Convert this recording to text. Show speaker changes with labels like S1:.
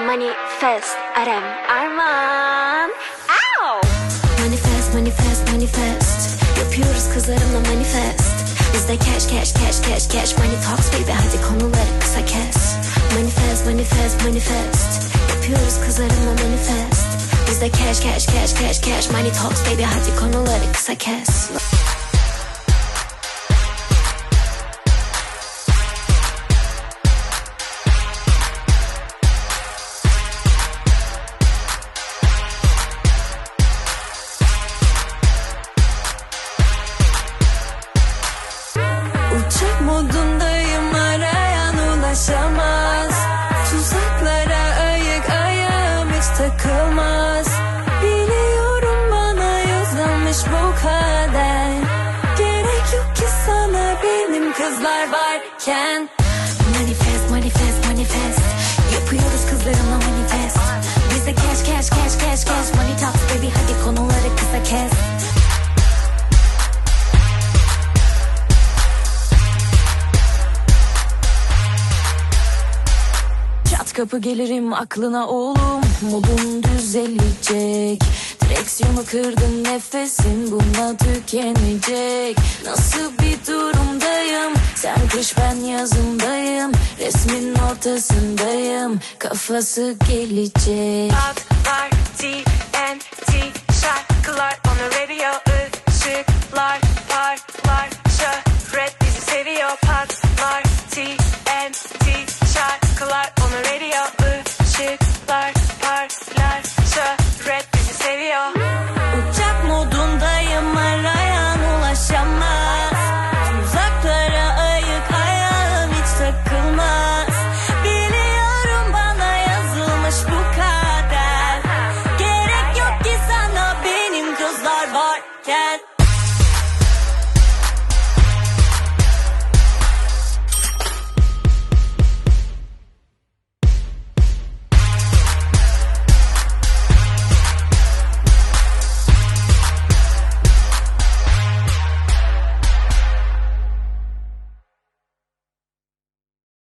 S1: Manifest Arem Arman. Ow!
S2: Manifest, manifest, manifest. Yapıyoruz kızlarımla manifest. Bizde cash, cash, cash, cash, cash. Money talks baby. Hadi konuları kısa kes. Manifest, manifest, manifest. Yapıyoruz kızlarımla manifest. Bizde cash, cash, cash, cash, cash. Money talks baby. Hadi konuları kısa kes
S3: Uçak modundayım arayan ulaşamaz. Tuzaklara ayık ayağım hiç takılmaz. Biliyorum bana yazılmış bu kader. Gerek yok ki sana benim kızlar varken.
S2: Manifest, manifest, manifest. Yapıyoruz kızlarımla manifest
S3: kapı gelirim aklına oğlum. Modum düzelecek. Direksiyonu kırdım nefesim bununla tükenecek. Nasıl bir durumdayım? Sen kış ben yazındayım. Resmin ortasındayım. Kafası gelecek.
S4: Patlar TNT şarkılar. On the radio ışıklar parlar. Şöhret bizi seviyor patlar. TNT şarkılar
S3: kader Gerek